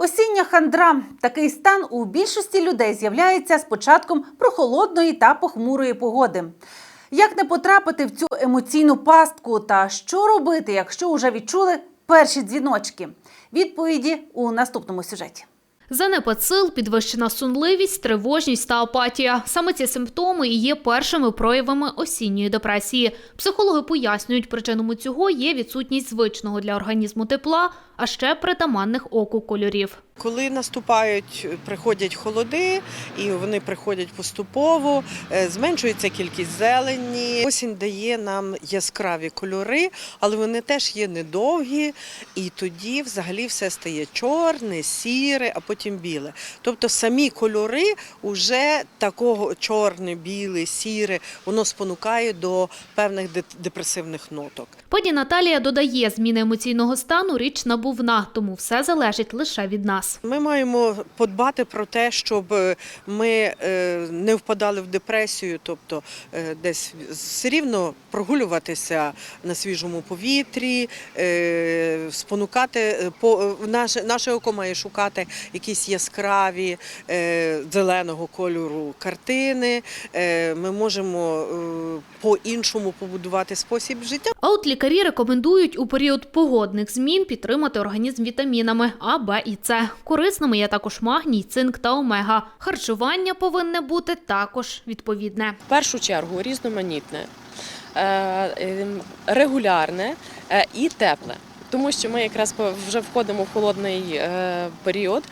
Осіння хандра такий стан у більшості людей з'являється з початком прохолодної та похмурої погоди. Як не потрапити в цю емоційну пастку та що робити, якщо вже відчули перші дзвіночки? Відповіді у наступному сюжеті. Занепад сил, підвищена сонливість, тривожність та апатія. Саме ці симптоми і є першими проявами осінньої депресії. Психологи пояснюють, причинами цього є відсутність звичного для організму тепла, а ще притаманних оку кольорів. Коли наступають, приходять холоди, і вони приходять поступово, е, зменшується кількість зелені. Осінь дає нам яскраві кольори, але вони теж є недовгі, і тоді взагалі все стає чорне, сіре, а потім біле. Тобто самі кольори вже такого чорне, біле, сіре, воно спонукає до певних депресивних ноток. Пані Наталія додає, зміни емоційного стану річ набувна, тому все залежить лише від нас. Ми маємо подбати про те, щоб ми е, не впадали в депресію, тобто е, десь все рівно прогулюватися на свіжому повітрі, е, спонукати е, по наше, наше око має шукати якісь яскраві е, зеленого кольору картини. Е, Ми можемо е, по-іншому побудувати спосіб життя. Лікарі рекомендують у період погодних змін підтримати організм вітамінами А, Б і С. Корисними є також магній, цинк та омега. Харчування повинне бути також відповідне. В першу чергу різноманітне, е, е, регулярне е, і тепле. Тому що ми якраз вже входимо в холодний е, період.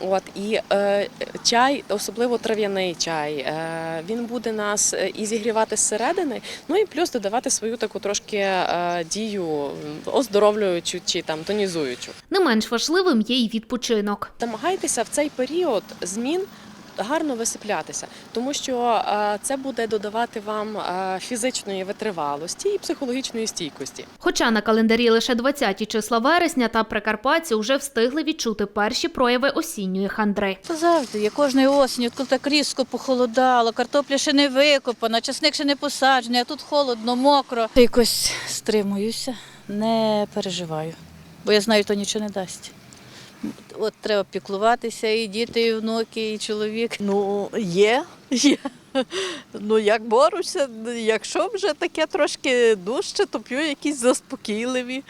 От і е, чай, особливо трав'яний чай, е, він буде нас і зігрівати зсередини, ну і плюс додавати свою таку трошки е, дію оздоровлюючу чи там тонізуючу. Не менш важливим є й відпочинок. Намагайтеся в цей період змін гарно висиплятися, тому що е, це буде додавати вам е, фізичної витривалості і психологічної стійкості. Хоча на календарі лише 20 числа вересня та прикарпатці вже встигли відчути перші прояви осінньої хандри. То завжди є кожної осені, коли так різко похолодало, картопля ще не викопана, часник ще не посаджений, а тут холодно, мокро. Якось стримуюся, не переживаю, бо я знаю, то нічого не дасть. От треба піклуватися, і діти, і внуки, і чоловік. Ну, є, є. Ну, як борюся, якщо вже таке трошки дужче, то п'ю якісь заспокійливі,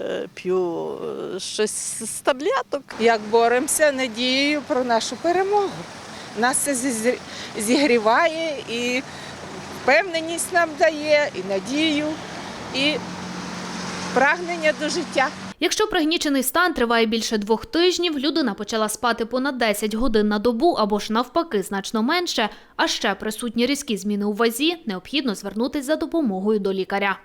е, п'ю е, щось з таблеток. як боремося надією про нашу перемогу. Нас це зігріває і впевненість нам дає, і надію, і прагнення до життя. Якщо пригнічений стан триває більше двох тижнів, людина почала спати понад 10 годин на добу або ж навпаки значно менше, а ще присутні різкі зміни у вазі, необхідно звернутися за допомогою до лікаря.